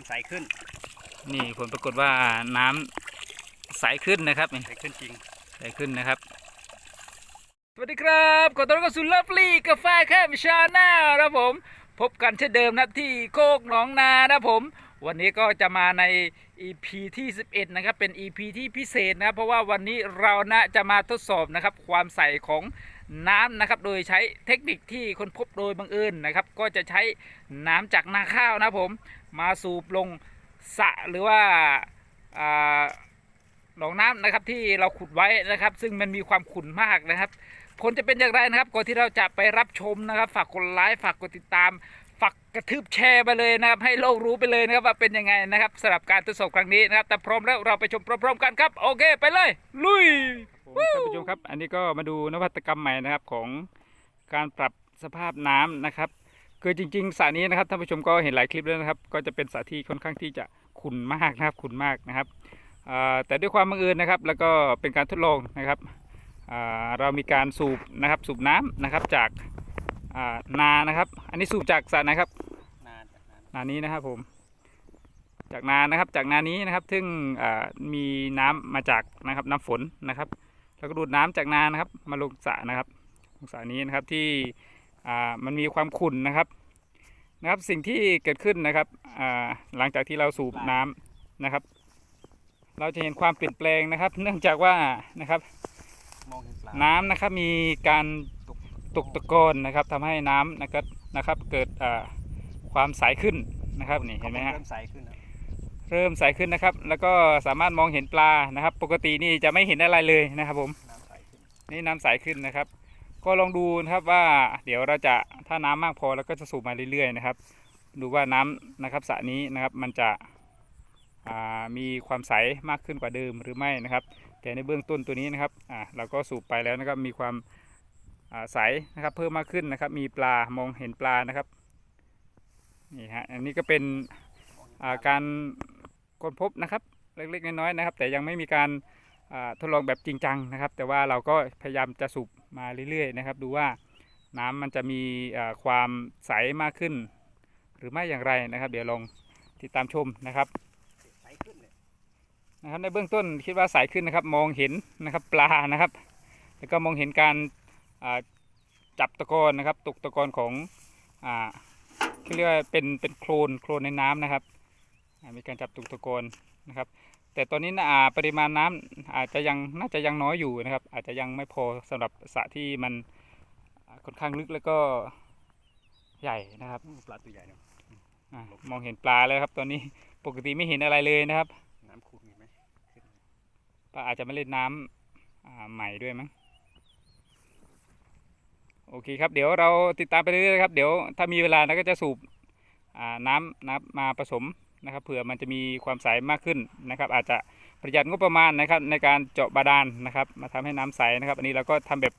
ำใสขึ้น นี่ผลปรากฏว่าน้ำใสขึ้นนะครับนี่ใสขึ้นจริงใสขึ้นนะครับ สวัสดีครับขอต้อนรับเข้าสู่ลัฟลี่กาแฟแค่ชาแนลนะผม พบกันเช่นเดิมนะที่โคกหนองนานะผม วันนี้ก็จะมาใน EP ที่ 11 นะครับ เป็น EP ที่พิเศษนะครับเพราะว่าวันนี้เรานะจะมาทดสอบนะครับ ความใสของ น้ำนะครับ โดยใช้เทคนิคที่คนพบโดยบังเอิญนะครับ ก็จะใช้น้ำจากนาข้าวนะผม มาสูบลงสระหรือว่าหนองน้ำนะครับที่เราขุดไว้นะครับ ซึ่งมันมีความขุ่นมากนะครับผลจะเป็นอย่างไรนะครับก่อนที่เราจะไปรับชมนะครับ ฝากกดไลค์ฝากกดติดตามฝากกระทืบแชร์ไปเลยนะครับ ให้โลกรู้ไปเลยนะครับว่าเป็นยังไงนะครับสำหรับการทดสอบครั้งนี้นะครับ แต่พร้อมแล้วเราไปชมพร้อมๆกันครับ โอเค ไปเลย ลุย ท่านผู้ชมครับ อันนี้ก็มาดูนวัตกรรมใหม่นะครับของการปรับสภาพน้ำนะครับ คือจริงๆสระนี้นะครับท่านผู้ชมก็เห็นหลายคลิปแล้วนะครับ ก็จะเป็นสระที่ค่อนข้างที่จะขุ่นมากนะครับขุ่นมากนะครับอ่าแต่ด้วยความบังเอิญนะครับ แล้วก็เป็นการทดลองนะครับอ่าเรามีการสูบนะครับสูบน้ำนะครับจากอ่านานะครับ อันนี้สูบจากสระนะครับนานจากนั้นนานี้นะครับผมจากนานะครับจากนานี้นะครับ ซึ่งอ่ามีน้ำมาจากนะครับน้ำฝนนะครับ แล้วก็ดูดน้ำจากนานะครับ มาลงสระนะครับลงสระนี้นะครับที่มันมีความขุ่นนะครับนะครับ สิ่งที่เกิดขึ้นนะครับหลังจากที่เราสูบน้ำนะครับ เราจะเห็นความเปลี่ยนแปลงนะครับ เนื่องจากว่านะครับมองเห็นปลาน้ำนะครับมีการตกตะกอนนะครับทำให้น้ำนะครับนะครับ เกิดความใสขึ้นนะครับนี่เห็นไหมฮะใสขึ้น เริ่มใสขึ้นนะครับ แล้วก็สามารถมองเห็นปลานะครับ ปกตินี่จะไม่เห็นอะไรเลยนะครับผมนี่น้ำใสขึ้นนะครับ ก็ลองดูนะครับว่าเดี๋ยวเราจะถ้าน้ำมากพอเราก็จะสูบมาเรื่อยๆนะครับ ดูว่าน้ำนะครับสระนี้นะครับมันจะมีความใสมากขึ้นกว่าเดิมหรือไม่นะครับ แต่ในเบื้องต้นตัวนี้นะครับเราก็สูบไปแล้วนะครับมีความใสนะครับ เพิ่มมากขึ้นนะครับ มีปลามองเห็นปลานะครับนี่ฮะอันนี้ก็เป็นการ ค้นพบนะครับเล็กๆน้อยๆนะครับ แต่ยังไม่มีการทดลองแบบจริงจังนะครับ แต่ว่าเราก็พยายามจะสูบมาเรื่อยๆนะครับ ดูว่าน้ำมันจะมีความใสมากขึ้น หรือไม่อย่างไรนะครับ เดี๋ยวลองติดตามชมนะครับใสขึ้นเลยนะครับในเบื้องต้นคิดว่าใสขึ้นนะครับ มองเห็นนะครับปลานะครับ แล้วก็มองเห็นการจับตะกอนนะครับตกตะกอนของอ่าที่เรียกว่าเป็นเป็นโคลนโคลนในน้ำนะครับ มีการจับตกตะกอนนะครับ แต่ตอนนี้นะอ่าปริมาณน้ำอาจจะยังน่าจะยังน้อยอยู่นะครับ อาจจะยังไม่พอสำหรับสระที่มันอ่าค่อนข้างลึกแล้วก็ใหญ่นะครับอู้ปลาตัวใหญ่เนอะอามองเห็นปลาแล้วครับ ตอนนี้ปกติไม่เห็นอะไรเลยนะครับ น้ำขุ่นเห็นไหมขึ้นปลาอาจจะไม่เล่นน้ำอ่าใหม่ด้วยมั้งโอเคครับ เดี๋ยวเราติดตามไปเรื่อยๆครับ เดี๋ยวถ้ามีเวลาเราก็จะสูบอ่าน้ำน้ำมาผสม นะครับเผื่อมันจะมีความใสมากขึ้นนะครับ อาจจะประหยัดงบประมาณนะครับในการเจาะบาดาลนะครับ มาทำให้น้ำใสนะครับ อันนี้เราก็ทำแบบ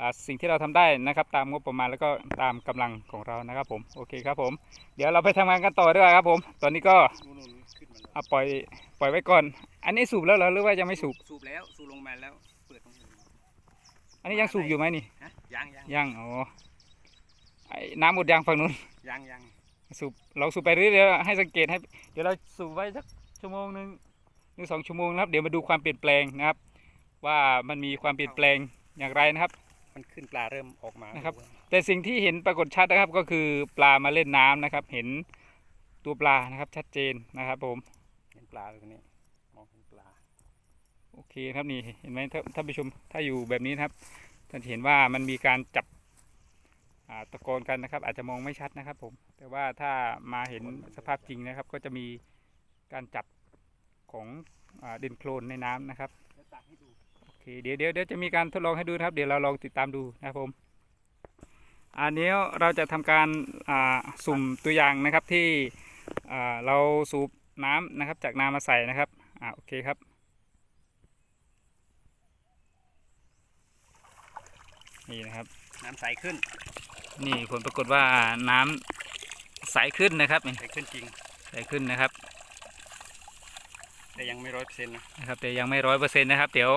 อ่าสิ่งที่เราทำได้นะครับ ตามงบประมาณแล้วก็ตามกำลังของเรานะครับ ผมโอเคครับผม เดี๋ยวเราไปทำงานกันต่อด้วยครับผม ตอนนี้ก็นู่นนู่นขึ้นมาแล้วเอาปล่อยปล่อยไว้ก่อน อันนี้สูบแล้วเหรอหรือว่ายังไม่สูบสูบแล้วสูบลงมาแล้วเปิดตรงนี้อันนี้ยังสูบอยู่ไหมนี่ฮะยังยังยังอ๋อไอ้น้ำหมดยางฝั่งนู้นยังยัง สูบเราสูบไปเรื่อยๆให้สังเกตให้เดี๋ยวเราสูบไว้สักชั่วโมงหนึ่งหรือสองชั่วโมงนะครับ เดี๋ยวมาดูความเปลี่ยนแปลงนะครับ ว่ามันมีความเปลี่ยนแปลงอย่างไรนะครับ มันขึ้นปลาเริ่มออกมานะครับ แต่สิ่งที่เห็นปรากฏชัดนะครับ ก็คือปลามาเล่นน้ำนะครับ เห็นตัวปลานะครับ ชัดเจนนะครับ ผมเห็นปลาตรงนี้มองเห็นปลาโอเคครับนี่เห็นไหมท่านท่านผู้ชมถ้าอยู่แบบนี้นะครับท่านจะเห็นว่ามันมีการจับอ่า ตะโกนกันนะครับ อาจจะมองไม่ชัดนะครับผม แต่ว่าถ้ามาเห็นสภาพจริงนะครับ ก็จะมีการจับของอาดินโคลนในน้ำนะครับเดี๋ยวตักให้ดูโอเคเดี๋ยวเดี๋ยวเดี๋ยวจะมีการทดลองให้ดูนะครับ เดี๋ยวเราลองติดตามดูนะครับผมอันนี้เราจะทำการอ่าสุ่มตัวอย่างนะครับที่อ่าเราสูบน้ำนะครับ จากนามาใส่นะครับอ่าโอเคครับนี่นะครับ น้ำใสขึ้น นี่ผลปรากฏว่าน้ำใสขึ้นนะครับนี่ใสขึ้นจริง ใสขึ้นนะครับแต่ยังไม่ร้อยเปอร์เซ็นต์นะนะครับ แต่ยังไม่ร้อยเปอร์เซ็นต์นะครับ เดี๋ยว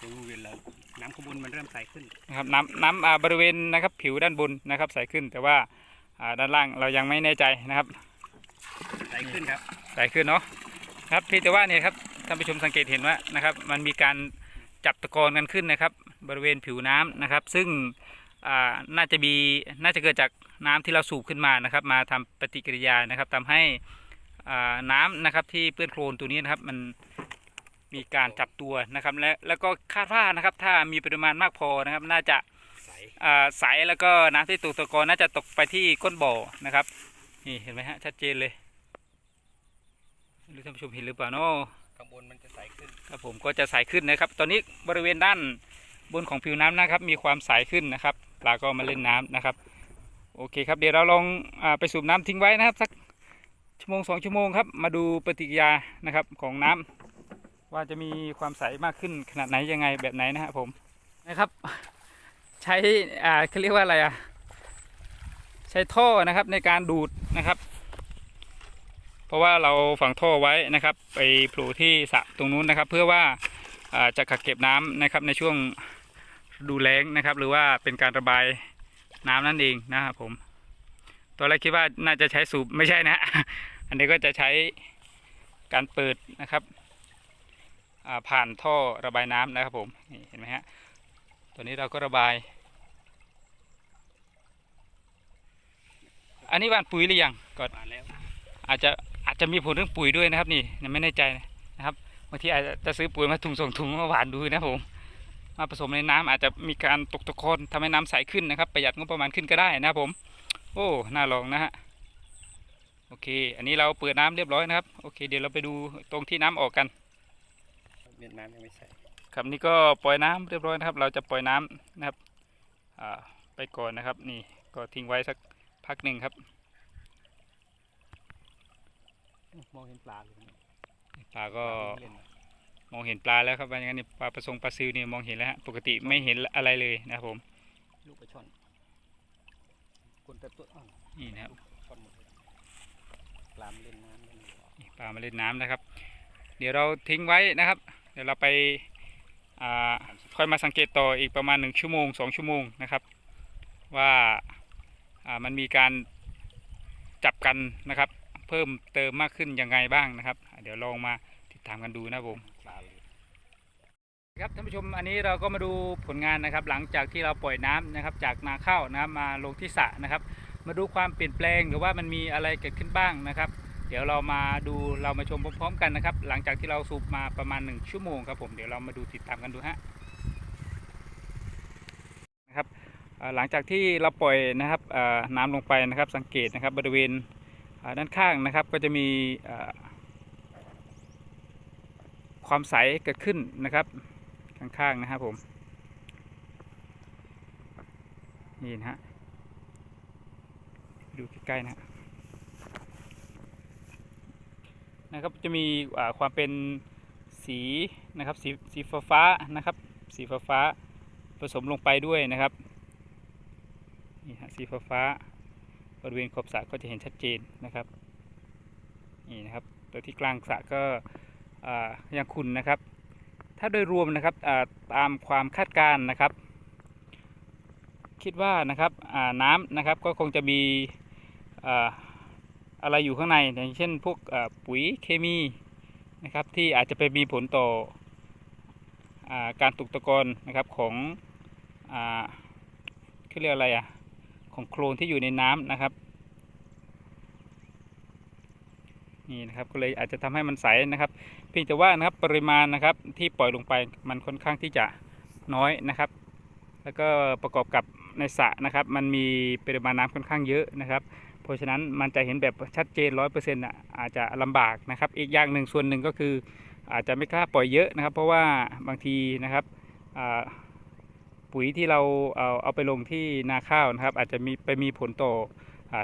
เดี๋ยวเวลาน้ำข้างบนมันเริ่มใสขึ้น นะครับน้ำน้ำอ่าบริเวณนะครับ ผิวด้านบนนะครับใสขึ้น แต่ว่าอ่าด้านล่างเรายังไม่แน่ใจนะครับใสขึ้นครับ ใสขึ้นเนาะครับเพียงแต่ว่าเนี่ยครับท่านผู้ชมสังเกตเห็นว่านะครับ มันมีการจับตะกอนกันขึ้นนะครับ บริเวณผิวน้ำนะครับ ซึ่งอ่า น่าจะมีน่าจะเกิดจากน้ำที่เราสูบขึ้นมานะครับ มาทำปฏิกิริยานะครับทำให้อ่าน้ำนะครับที่เปื้อนโคลนตัวนี้นะครับ มันมีการจับตัวนะครับ และแล้วก็คาดว่านะครับ ถ้ามีปริมาณมากพอนะครับ น่าจะใสอ่าใสแล้วก็น้ำที่ตกตะกอนน่าจะตกไปที่ก้นบ่อนะครับนี่เห็นไหมฮะชัดเจนเลยไม่รู้ท่านผู้ชมเห็นหรือเปล่าเนาะข้างบนมันจะใสขึ้นครับผมก็จะใสขึ้นนะครับ ตอนนี้บริเวณด้านบนของผิวน้ำนะครับ มีความใสขึ้นนะครับ ปลาก็มาเล่นน้ำนะครับ โอเคครับเดี๋ยวเราลองอไปสูบน้ำทิ้งไว้นะครับ สักชั่วโมงสองชั่วโมงครับ มาดูปฏิกิริยานะครับของน้ำว่าจะมีความใสมากขึ้นขนาดไหนยังไงแบบไหนนะครับผมนะครับ ใช้อ่าเขาเรียกว่าอะไรอะใช้ท่อนะครับในการดูดนะครับเพราะว่าเราฝังท่อไว้นะครับ ไปโผล่ที่สระตรงนู้นนะครับ เพื่อว่าจะกักเก็บน้ำนะครับในช่วง ดูแล้งนะครับ หรือว่าเป็นการระบายน้ำนั่นเองนะครับผม ตอนแรกคิดว่าน่าจะใช้สูบไม่ใช่นะ อันนี้ก็จะใช้การเปิดนะครับผ่านท่อระบายน้ำนะครับผมนี่เห็นไหมฮะตัวนี้เราก็ระบาย อันนี้วานปุ๋ยหรือยังก่อนอาจจะอาจจะมีผลเรื่องปุ๋ยด้วยนะครับนี่ไม่แน่ใจนะครับบางทีอาจจะจะซื้อปุ๋ยมาถุงส่งถุงมาหวานดูนะผม มาผสมในน้ำอาจจะมีการตกตะกอนทำให้น้ำใสขึ้นนะครับ ประหยัดงบประมาณขึ้นก็ได้นะครับผม โอ้น่าลองนะฮะโอเค อันนี้เราเปิดน้ำเรียบร้อยนะครับโอเค เดี๋ยวเราไปดูตรงที่น้ำออกกันเวียดนามยังไม่ใสครับนี่ก็ปล่อยน้ำเรียบร้อยนะครับ เราจะปล่อยน้ำนะครับอ่าไปก่อนนะครับ นี่ก็ทิ้งไว้สักพักหนึ่งครับมองเห็นปลาเลยปลาก็เล่น มองเห็นปลาแล้วครับว่าอย่างนั้นนี่ปลาประสงปลาซิวเนี่ยมองเห็นแล้วฮะปกติไม่เห็นอะไรเลยนะครับผมลูกปลาช่อนคนแต่ตัวอ้าวนี่นะครับช่อนหมดเลยปลามันเล่นน้ำเล่นหัวนี่ปลามาเล่นน้ำนะครับ เดี๋ยวเราทิ้งไว้นะครับ เดี๋ยวเราไปอ่าค่อยมาสังเกตต่ออีกประมาณหนึ่งชั่วโมงสองชั่วโมงนะครับ ว่าอ่ามันมีการจับกันนะครับ เพิ่มเติมมากขึ้นยังไงบ้างนะครับอ่าเดี๋ยวลองมาติดตามกันดูนะครับผม ปลาเลยครับท่านผู้ชมอันนี้เราก็มาดูผลงานนะครับ หลังจากที่เราปล่อยน้ำนะครับ จากนาข้าวนะครับมาลงที่สระนะครับ มาดูความเปลี่ยนแปลงหรือว่ามันมีอะไรเกิดขึ้นบ้างนะครับ เดี๋ยวเรามาดูเรามาชมพร้อมๆกันนะครับ หลังจากที่เราสูบมาประมาณ 1 ชั่วโมงครับผมเดี๋ยวเรามาดูติดตามกันดูฮะนะครับหลังจากที่เราปล่อยนะครับน้ำลงไปนะครับ สังเกตนะครับบริเวณด้านข้างนะครับ ก็จะมี ความใสเกิดขึ้นนะครับข้างๆนะครับผมนี่นะฮะดูใกล้ๆนะนะครับจะมีความเป็นสีนะครับสีสีฟ้าฟ้านะครับ สีฟ้าฟ้าผสมลงไปด้วยนะครับนี่ฮะสีฟ้าฟ้าบริเวณขอบสระก็จะเห็นชัดเจนนะครับนี่นะครับตัวที่กลางสระก็ ยังขุ่นะครับ ถ้าโดยรวมนะครับตามความคาดการณ์นะครับ คิดว่านะครับน้ำนะครับก็คงจะมีอะไรอยู่ข้างในอย่างเช่นพวกปุ๋ยเคมีนะครับที่อาจจะไปมีผลต่ออการตกตะกอนนะครับของอ่าเขาเรียกอะไรอะของโคลนที่อยู่ในน้ำนะครับนี่นะครับก็เลยอาจจะทำให้มันใสนะครับเพียงแต่ว่านะครับปริมาณนะครับที่ปล่อยลงไปมันค่อนข้างที่จะน้อยนะครับ แล้วก็ประกอบกับในสระนะครับ มันมีปริมาณน้ำค่อนข้างเยอะนะครับ เพราะฉะนั้นมันจะเห็นแบบชัดเจนร้อยเปอร์เซ็นต์อะอาจจะลำบากนะครับ อีกอย่างหนึ่งส่วนหนึ่งก็คือ อาจจะไม่กล้าปล่อยเยอะนะครับ เพราะว่าบางทีนะครับปุ๋ยที่เราเอาเอาไปลงที่นาข้าวนะครับ อาจจะมีไปมีผลต่อ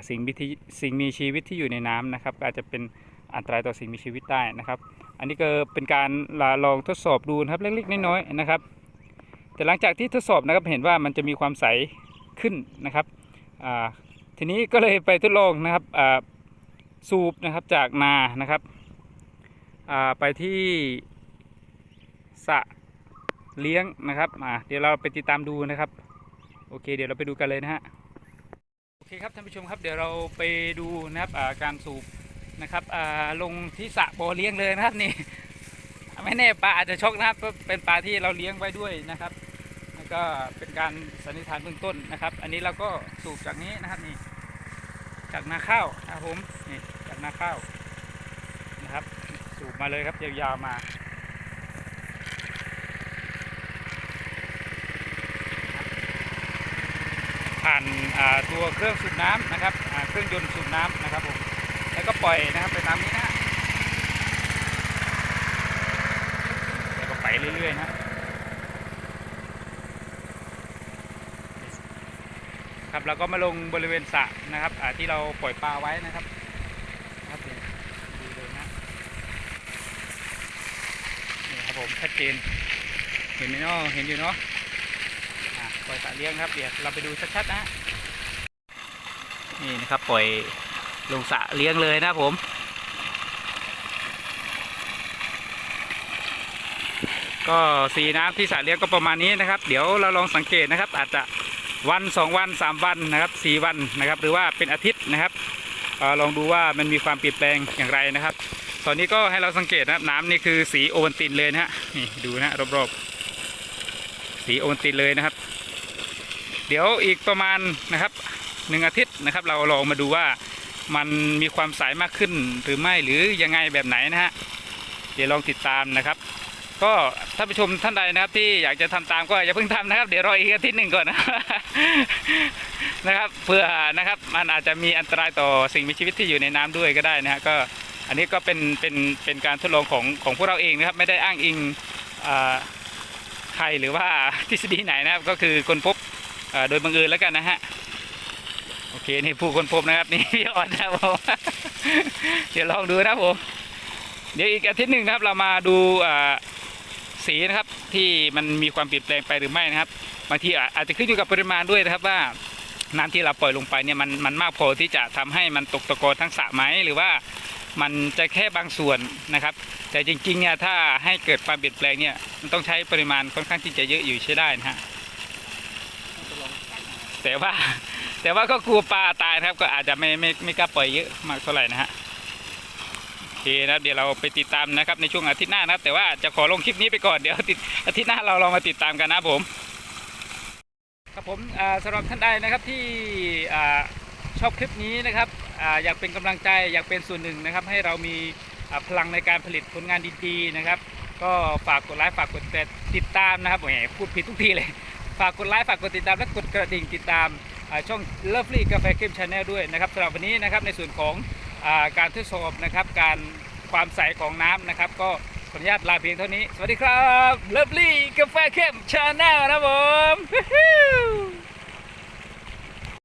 สิ่งมีสิ่งมีชีวิตที่อยู่ในน้ำนะครับ อาจจะเป็น อันตรายต่อสิ่งมีชีวิตได้นะครับ อันนี้ก็เป็นการลองทดสอบดูนะครับเล็กๆน้อยๆนะครับ แต่หลังจากที่ทดสอบนะครับเห็นว่ามันจะมีความใสขึ้นนะครับทีนี้ก็เลยไปทดลองนะครับสูบนะครับจากนานะครับไปที่สะเลี้ยงนะครับเดี๋ยวเราไปติดตามดูนะครับ โอเค เดี๋ยวเราไปดูกันเลยนะฮะโอเคครับท่านผู้ชมครับเดี๋ยวเราไปดูนะครับการสูบ นะครับลงที่สระบ่อเลี้ยงเลยนะครับนี่ไม่แน่ปลาอาจจะชกนะครับเป็นปลาที่เราเลี้ยงไว้ด้วยนะครับแล้วก็เป็นการสันนิษฐานเบื้องต้นนะครับ อันนี้เราก็สูบจากนี้นะครับนี่จากนาข้าวนะครับผมนี่จากนาข้าวนะครับ สูบมาเลยครับยาวๆมาผ่านตัวเครื่องสูบน้ำนะครับเครื่องยนต์สูบน้ำนะครับผม แล้วก็ปล่อยนะครับไปตามนี้นะแล้วก็ไปเรื่อยๆนะ ครับเราก็มาลงบริเวณสระนะครับที่เราปล่อยปลาไว้นะครับครับดีดูเลยนะนี่ครับผมชัดเจน เห็นไหมเนาะเห็นอยู่เนาะปล่อยสัตว์เลี้ยงครับเดี๋ยวเราไปดูชัดๆนะฮะนี่นะครับปล่อยลงสระ เลี้ยงเลยนะผม ก็สีน้ำที่สระเลี้ยงก็ประมาณนี้นะครับ เดี๋ยวเราลองสังเกตนะครับ อาจจะวันสองวันสามวันนะครับสี่วันนะครับ หรือว่าเป็นอาทิตย์นะครับอลองดูว่ามันมีความเปลี่ยนแปลงอย่างไรนะครับ ตอนนี้ก็ให้เราสังเกตนะครับน้ำนี่คือสีโอวันตินเลยนะฮะนี่ดูนะฮะรอบๆสีโอวันตินเลยนะครับ เดี๋ยวอีกประมาณนะครับหนึ่งอาทิตย์นะครับ เราลองมาดูว่า มันมีความใสมากขึ้นหรือไม่หรือยังไงแบบไหนนะฮะเดี๋ยวลองติดตามนะครับ ก็ท่านผู้ชมท่านใดนะครับ ที่อยากจะทำตามก็อย่าเพิ่งทำนะครับ เดี๋ยวรออีกอาทิตย์หนึ่งก่อนนะครับเพื่อนะครับมันอาจจะมีอันตรายต่อสิ่งมีชีวิตที่อยู่ในน้ำด้วยก็ได้นะฮะก็อันนี้ก็เป็นเป็นเป็นการทดลองของของพวกเราเองนะครับ ไม่ได้อ้างอิงใครหรือว่าทฤษฎีไหนนะครับ ก็คือคนพบโดยบังเอิญแล้วกันนะฮะ โอเคนี่ผู้คนพบนะครับนี่พี่ออนนะครับผมเดี๋ยวลองดูนะครับผมเดี๋ยวอีกอาทิตย์หนึ่งนะครับเรามาดูสีนะครับที่มันมีความเปลี่ยนแปลงไปหรือไม่นะครับบางทีอาจจะขึ้นอยู่กับปริมาณด้วยนะครับว่าน้ำที่เราปล่อยลงไปเนี่ยมันมันมากพอที่จะทำให้มันตกตะกอนทั้งสระไหมหรือว่ามันจะแค่บางส่วนนะครับ แต่จริงๆเนี่ยถ้าให้เกิดความเปลี่ยนแปลงเนี่ยมันต้องใช้ปริมาณค่อนข้างที่จะเยอะอยู่ใช้ได้นะฮะแต่ว่า แต่ว่าก็กลัวปลาตายนะครับ ก็อาจจะไม่ไม่ไม่กล้าปล่อยเยอะมากเท่าไหร่นะฮะโอเคนะครับเดี๋ยวเราไปติดตามนะครับในช่วงอาทิตย์หน้านะครับ แต่ว่าจะขอลงคลิปนี้ไปก่อนเดี๋ยวติดอาทิตย์หน้าเราลองมาติดตามกันนะผม ครับผมอ่าสำหรับท่านใดนะครับที่ชอบคลิปนี้นะครับออยากเป็นกำลังใจอยากเป็นส่วนหนึ่งนะครับ ให้เรามีพลังในการผลิตผลงานดีๆนะครับ ก็ฝากกดไลค์ฝากกดติดตามนะครับแหมพูดผิดทุกทีเลย ฝากกดไลค์ฝากกดติดตามและกดกระดิ่งติดตาม ช่อง Lovely กาแฟเข้มชาแนลด้วยนะครับสำหรับวันนี้นะครับในส่วนของอการทดสอบนะครับการความใสของน้ำนะครับ ก็ขออนุญาตลาเพียงเท่านี้ สวัสดีครับ Lovely กาแฟเข้มชาแนลนะครับผม